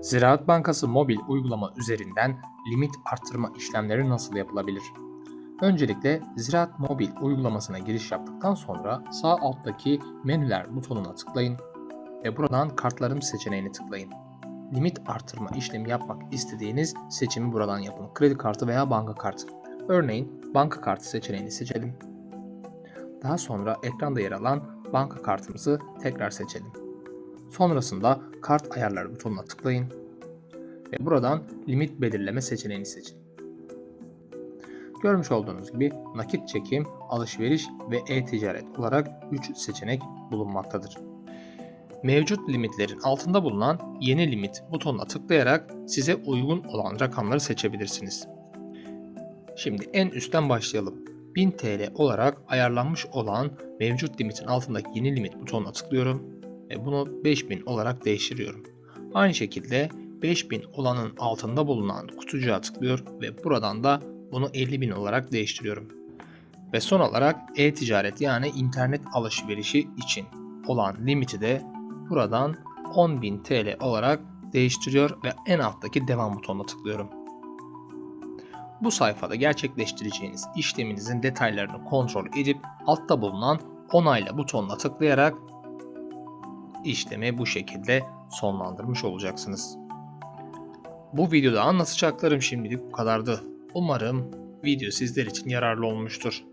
Ziraat Bankası mobil uygulama üzerinden limit artırma işlemleri nasıl yapılabilir? Öncelikle Ziraat Mobil uygulamasına giriş yaptıktan sonra sağ alttaki menüler butonuna tıklayın ve buradan kartlarım seçeneğini tıklayın. Limit artırma işlemi yapmak istediğiniz seçimi buradan yapın. Kredi kartı veya banka kartı. Örneğin banka kartı seçeneğini seçelim. Daha sonra ekranda yer alan banka kartımızı tekrar seçelim. Sonrasında kart ayarları butonuna tıklayın ve buradan limit belirleme seçeneğini seçin. Görmüş olduğunuz gibi nakit çekim, alışveriş ve e-ticaret olarak 3 seçenek bulunmaktadır. Mevcut limitlerin altında bulunan yeni limit butonuna tıklayarak size uygun olan rakamları seçebilirsiniz. Şimdi en üstten başlayalım. 1000 TL olarak ayarlanmış olan mevcut limitin altındaki yeni limit butonuna tıklıyorum ve bunu 5000 olarak değiştiriyorum. Aynı şekilde 5000 olanın altında bulunan kutucuğa tıklıyor ve buradan da bunu 50.000 olarak değiştiriyorum. Ve son olarak e-ticaret yani internet alışverişi için olan limiti de buradan 10.000 TL olarak değiştiriyor ve en alttaki devam butonuna tıklıyorum. Bu sayfada gerçekleştireceğiniz işleminizin detaylarını kontrol edip altta bulunan onayla butonuna tıklayarak işlemi bu şekilde sonlandırmış olacaksınız. Bu videoda anlatacaklarım şimdilik bu kadardı. Umarım video sizler için yararlı olmuştur.